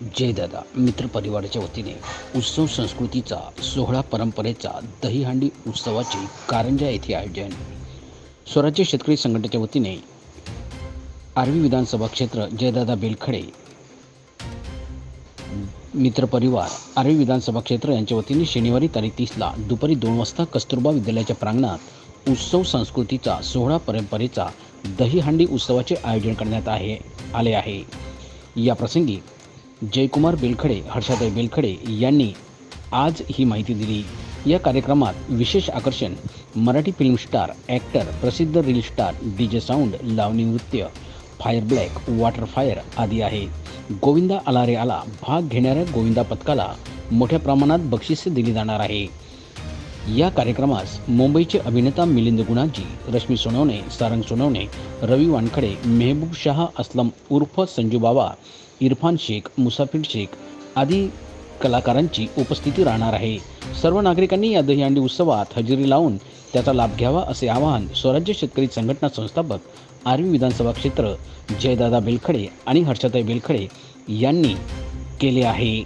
जयदादा मित्र परिवाराच्या वतीने उत्सव संस्कृतीचा सोहळा परंपरेचा दहीहंडी उत्सवाचे कारंजा येथे आयोजन. स्वराज्य शेतकरी संघटनेच्या वतीने आर्वी विधानसभा क्षेत्र जयदादा बेलखडे. मित्रपरिवार आर्वी विधानसभा क्षेत्र यांच्या वतीने शनिवारी तारीख तीसला दुपारी दोन वाजता कस्तुरबा विद्यालयाच्या प्रांगणात उत्सव संस्कृतीचा सोहळा परंपरेचा दहीहंडी उत्सवाचे आयोजन करण्यात आहे आले आहे. या प्रसंगी जयकुमार बेलखडे हर्षाताई बेलखडे यांनी आज ही माहिती दिली. या कार्यक्रमात विशेष आकर्षण मराठी फिल्म स्टार ॲक्टर प्रसिद्ध reel star D J sound Lavani नृत्य फायर ब्लॅक वॉटर फायर आदी आहे. गोविंदा आला रे आला भाग घेणाऱ्या गोविंदा पथकाला मोठ्या प्रमाणात बक्षिसे दिली जाणार आहे. या कार्यक्रमास मुंबईचे अभिनेता मिलिंद गुणाजी रश्मी सोनवणे सारंग सोनवणे रवी वानखडे मेहबूब शाह असलम उर्फ संजू बाबा इरफान शेख मुसाफिर शेख आदी कलाकारांची उपस्थिती राहणार आहे. सर्व नागरिकांनी या दहीहंडी उत्सवात हजेरी लावून त्याचा लाभ घ्यावा असे आवाहन स्वराज्य शेतकरी संघटना संस्थापक आर्वी विधानसभा क्षेत्र जयदादा बेलखडे आणि हर्षताई बेलखडे यांनी केले आहे.